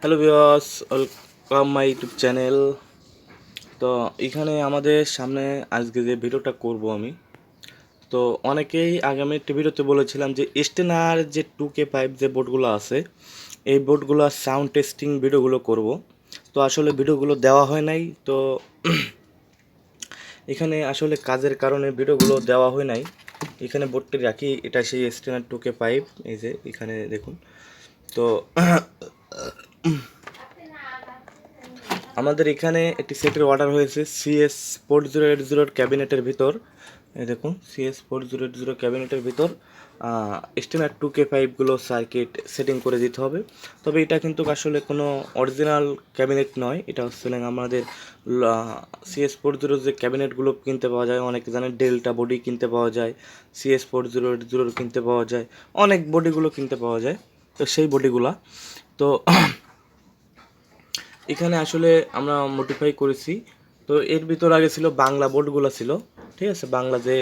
Hello views welcome my YouTube channel তো এখানে আমাদের সামনে আজকে যে ভিডিওটা করব আমি, তো অনেকেই আগামী একটি ভিডিওতে বলেছিলাম যে স্টেনার যে টু কে পাইপ যে বোর্ডগুলো আছে, এই বোর্ডগুলো সাউন্ড টেস্টিং ভিডিওগুলো করব। তো আসলে ভিডিওগুলো দেওয়া হয় নাই, তো এখানে আসলে কাজের কারণে ভিডিওগুলো দেওয়া হয় নাই। এখানে বোর্ডটি রাখি, এটা সেই স্টেনার টু কে পাইপ এই যে এখানে দেখুন। তো আমাদের এখানে একটি সেটের অর্ডার হয়েছে সিএস ফোর জিরো এইট জিরোর ক্যাবিনেটের ভিতর। এই দেখুন CS four zero eight zero ক্যাবিনেটের ভিতর স্টেনার টু কে ফাইভগুলো সার্কিট সেটিং করে দিতে হবে। তবে এটা কিন্তু আসলে কোনো অরিজিনাল ক্যাবিনেট নয়। এটা হচ্ছে আমাদের সিএস ফোর জিরো যে ক্যাবিনেটগুলো কিনতে পাওয়া যায়। অনেকে জানেন ডেল্টা বডি কিনতে পাওয়া যায় সিএস ফোর জিরো এইট জিরোর কিনতে পাওয়া যায়, অনেক বডিগুলো কিনতে পাওয়া যায়। তো সেই বডিগুলা তো এখানে আসলে আমরা মডিফাই করেছি। তো এর ভিতর আগে ছিল বাংলা বোর্ডগুলো ছিল, ঠিক আছে? বাংলা যে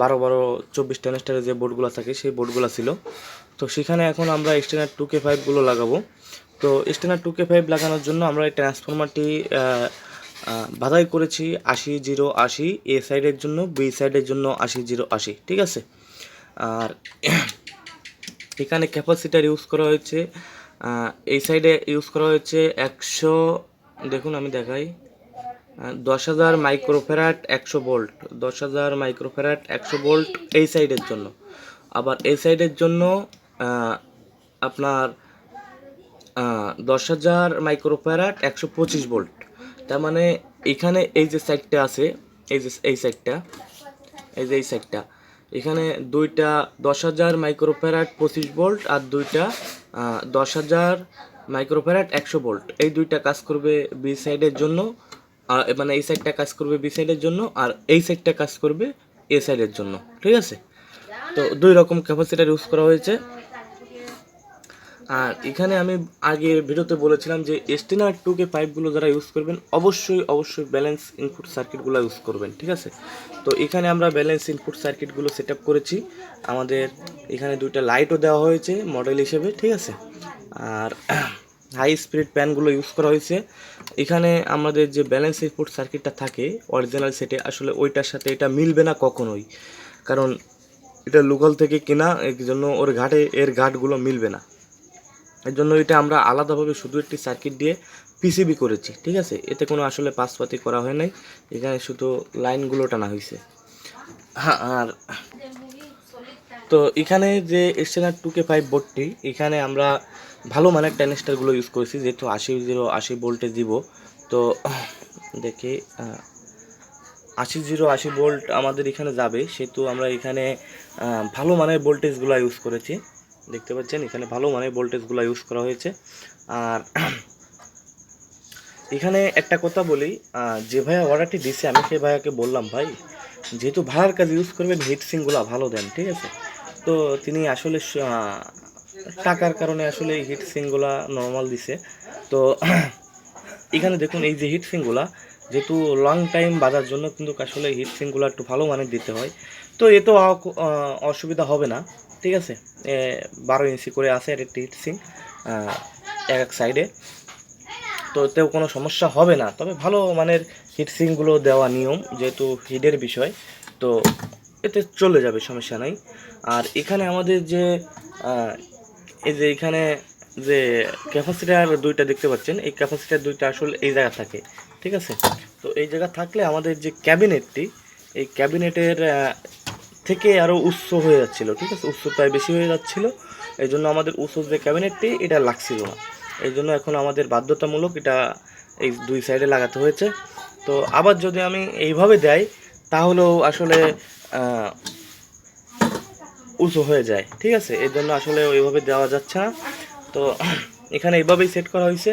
বারো বারো চব্বিশ টেনেস্টারের যে বোর্ডগুলো থাকে, সেই বোর্ডগুলো ছিল। তো সেখানে এখন আমরা স্টেনার টু কে ফাইভগুলো লাগাবো। তো স্টেনার টু কে ফাইভ লাগানোর জন্য আমরা এই ট্রান্সফরমারটি বাধাই করেছি আশি জিরো আশি, এ সাইডের জন্য, বি সাইডের জন্য আশি জিরো আশি, ঠিক আছে? আর এখানে ক্যাপাসিটার ইউজ করা হয়েছে এই সাইডে ইউজ করা হয়েছে একশো, দেখুন আমি দেখাই দশ হাজার মাইক্রোফেরাট একশো বোল্ট দশ হাজার মাইক্রোফেরাট একশো বোল্ট এই সাইডের জন্য। আবার এই সাইডের জন্য আপনার দশ হাজার মাইক্রোফেরাট একশো পঁচিশ বোল্ট তার মানে এখানে এই যে সাইডটা আছে, এই যে এই সাইডটা এই যে এই সাইডটা এখানে দুইটা দশ হাজার মাইক্রোফ্যারাট পঁচিশ বোল্ট আর দুইটা দশ হাজার মাইক্রোফ্যারাট একশো ভোল্ট। এই দুইটা কাজ করবে বি সাইডের জন্য, আর মানে এই সাইডটা কাজ করবে বি সাইডের জন্য, আর এই সাইডটা কাজ করবে এ সাইডের জন্য। ঠিক আছে? তো দুই রকম ক্যাপাসিটার ইউজ করা হয়েছে। আর এখানে আমি আগে ভিডিওতে বলেছিলাম যে এস্টিনার টু কে পাইপগুলো যারা ইউজ করবেন, অবশ্যই অবশ্যই ব্যালেন্স ইনপুট সার্কিটগুলো ইউজ করবেন, ঠিক আছে? তো এখানে আমরা ব্যালেন্স ইনপুট সার্কিটগুলো সেট করেছি। আমাদের এখানে দুইটা লাইটও দেওয়া হয়েছে মডেল হিসেবে, ঠিক আছে? আর হাই স্পিড প্যানগুলো ইউজ করা হয়েছে। এখানে আমাদের যে ব্যালেন্স ইনপুট সার্কিটটা থাকে অরিজিনাল সেটে আসলে ওইটার সাথে এটা মিলবে না কখনোই। কারণ এটা লোকাল থেকে কেনা, এর জন্য ওর ঘাটে, এর ঘাটগুলো মিলবে না। এর জন্য এটা আমরা আলাদাভাবে শুধু একটি সার্কিট দিয়ে পিসিবি করেছি, ঠিক আছে? এতে কোনো আসলে পাসপাতি করা হয় নাই, এখানে শুধু লাইনগুলো টানা হয়েছে। হ্যাঁ আর তো এখানে যে এসএনআর টু কে ফাইভ বোর্ডটি এখানে আমরা ভালো মানের ট্যানেস্টারগুলো ইউজ করেছি, যেহেতু আশি জিরো, আশি ভোল্টে দিব। তো দেখি আশি জিরো, আশি ভোল্ট আমাদের এখানে যাবে, সেহেতু আমরা এখানে ভালো মানের ভোল্টেজগুলো ইউজ করেছি। দেখতে পাচ্ছেন, এখানে ভালো মানের ভোল্টেজগুলো ইউজ করা হয়েছে। আর এখানে একটা কথা বলি যে ভাইয়া অর্ডারটি দিছে, আমি সেই ভাইয়াকে বললাম, ভাই, যেহেতু ভাড়ার কাজ ইউজ করবেন হিট সিংগুলো ভালো দেন, ঠিক আছে? তো তিনি আসলে টাকার কারণে আসলে এই হিট সিংগুলা নর্মাল দিছে। তো এখানে দেখুন, এই যে হিট সিংগুলা যেহেতু লং টাইম বাজার জন্য কিন্তু আসলে হিট সিংগুলো একটু ভালো মানের দিতে হয়। তো এ তো অসুবিধা হবে না, ঠিক আছে? বারো ইঞ্চি করে আছে এর একটি হিট সিং এক এক সাইডে তো এতেও কোনো সমস্যা হবে না। তবে ভালো মানের হিট হিটসিংগুলো দেওয়া নিয়ম, যেহেতু হিডের বিষয়, তো এতে চলে যাবে, সমস্যা নাই। আর এখানে আমাদের যে এই যে এখানে যে ক্যাপাসিটার দুইটা দেখতে পাচ্ছেন, এই ক্যাপাসিটার দুইটা আসলে এই জায়গা থাকে, ঠিক আছে? তো এই জায়গা থাকলে আমাদের যে ক্যাবিনেটটি এই ক্যাবিনেটের থেকে আরও উচ্চ হয়ে যাচ্ছিল, ঠিক আছে? উচ্চ প্রায় বেশি হয়ে যাচ্ছিল। এই জন্য আমাদের উচ্চ যে ক্যাবিনেটটি, এটা লাগছিল না। এই জন্য এখন আমাদের বাধ্যতামূলক এটা এই দুই সাইডে লাগাতে হয়েছে। তো আবার যদি আমি এইভাবে দেয়, তাহলেও আসলে উঁচু হয়ে যায়, ঠিক আছে? এর জন্য আসলে ওইভাবে দেওয়া যাচ্ছে না। তো এখানে এইভাবেই সেট করা হয়েছে।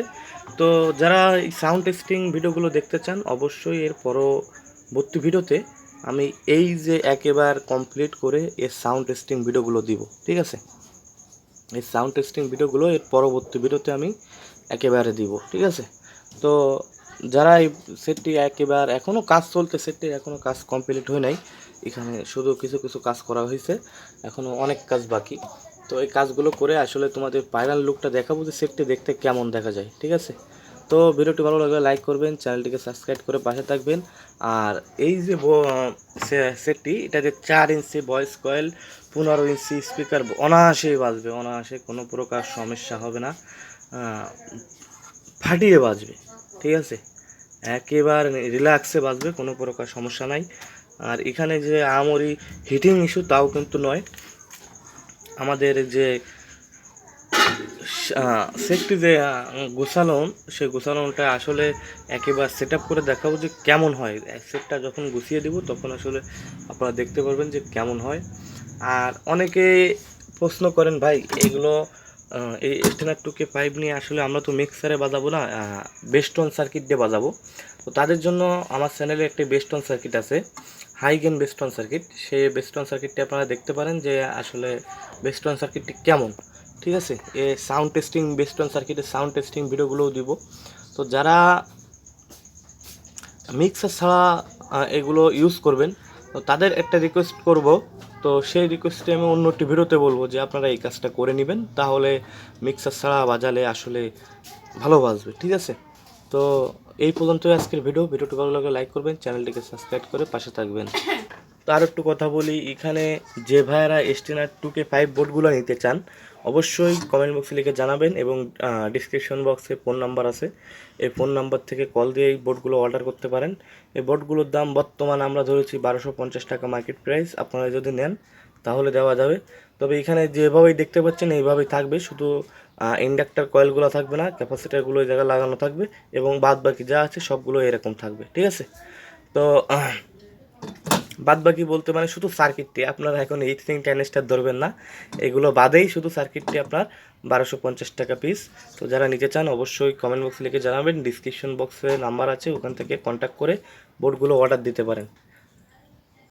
তো যারা এই সাউন্ড টেস্টিং ভিডিওগুলো দেখতে চান, অবশ্যই এর পরবর্তী ভিডিওতে আমি এই যে একেবারে কমপ্লিট করে এর সাউন্ড টেস্টিং ভিডিওগুলো দিব, ঠিক আছে? এই সাউন্ড টেস্টিং ভিডিওগুলো এর পরবর্তী ভিডিওতে আমি একেবারে দিব, ঠিক আছে? তো যারা এই সেটটি একেবারে এখনও কাজ চলতে সেটটি এখনও কাজ কমপ্লিট হয় নাই, এখানে শুধু কিছু কিছু কাজ করা হয়েছে এখনও অনেক কাজ বাকি। তো এই কাজগুলো করে আসলে তোমাদের ফাইনাল লুকটা দেখাবো যে সেটটি দেখতে কেমন দেখা যায়, ঠিক আছে? তো ভিডিওটি ভালো লাগলে লাইক করবেন, চ্যানেলটিকে সাবস্ক্রাইব করে পাশে থাকবেন। আর এই যে ব- এটা যে চার ইঞ্চি ভয়েস কয়েল, পনেরো ইঞ্চি স্পিকার, অনায়াসেই বাজবে, অনায়াসে কোনো প্রকার সমস্যা হবে না। ফাটিয়ে বাজবে, ঠিক আছে? একেবারে রিল্যাক্সে বাজবে, কোনো প্রকার সমস্যা নাই। আর এখানে যে আমরি হিটিং ইস্যু, তাও কিন্তু নয়। আমাদের যে সেটটি যে আহ, গোছালন সেই গোছালনটা আসলে একেবারে সেট করে দেখাবো যে কেমন হয়। সেটটা যখন গুছিয়ে দিব তখন আসলে আপনারা দেখতে পারবেন যে কেমন হয়। আর অনেকে প্রশ্ন করেন ভাই এগুলো এই স্টেনার টুকে পাইপ নিয়ে আসলে আমরা তো মিক্সারে বাজাবো না বেস্টন সার্কিট দিয়ে বাজাবো। তো তাদের জন্য আমার চ্যানেলে একটি বেস্টন সার্কিট আছে হাইগেন বেস্টন সার্কিট সেই বেস্টন সার্কিটটি আপনারা দেখতে পারেন যে আসলে বেস্টন সার্কিটটি কেমন। ঠিক আছে? এ সাউন্ড টেস্টিং বেস্টন সার্কিটের সাউন্ড টেস্টিং ভিডিওগুলোও দিব। তো যারা মিক্সার ছাড়া এগুলো ইউজ করবেন, তো তাদের একটা রিকোয়েস্ট করব। তো সেই রিকোয়েস্টে আমি অন্য একটি ভিডিওতে বলব যে আপনারা এই কাজটা করে নেবেন, তাহলে মিক্সার ছাড়া বাজালে আসলে ভালো বাজবে, ঠিক আছে? তো এই পর্যন্তই আজকের ভিডিও ভিডিওটি ভালো লাগলে লাইক করবেন চ্যানেলটিকে সাবস্ক্রাইব করে পাশে থাকবেন। তো আর একটু কথা বলি, এখানে যে ভাইয়েরা এসটিনার টুকে ফাইভ বোর্ডগুলো নিতে চান, অবশ্যই কমেন্ট বক্সে লিখে জানাবেন এবং ডিসক্রিপশন বক্সে ফোন নাম্বার আছে। এই ফোন নাম্বার থেকে কল দিয়ে এই বোর্ডগুলো অর্ডার করতে পারেন। এই বোর্ডগুলোর দাম বর্তমান আমরা ধরেছি বারোশো পঞ্চাশ টাকা মার্কেট প্রাইস আপনারা যদি নেন তাহলে দেওয়া যাবে। তবে এখানে যেভাবেই দেখতে পাচ্ছেন এইভাবেই থাকবে, শুধু ইন্ডাক্টর কয়েলগুলো থাকবে না ক্যাপাসিটারগুলো ওই জায়গায় লাগানো থাকবে এবং বাদ বাকি যা আছে সবগুলো এরকম থাকবে, ঠিক আছে? তো বাদ বাকি বলতে মানে শুধু সার্কিটটি আপনারা এখন এইট থিং টেন স্টার ধরবেন না। এগুলো বাদেই শুধু সার্কিটটি আপনার বারোশো পঞ্চাশ টাকা পিস তো যারা নিতে চান অবশ্যই কমেন্ট বক্সে লিখে জানাবেন ডিসক্রিপশন বক্সে নাম্বার আছে, ওখান থেকে কন্ট্যাক্ট করে বোর্ডগুলো অর্ডার দিতে পারেন।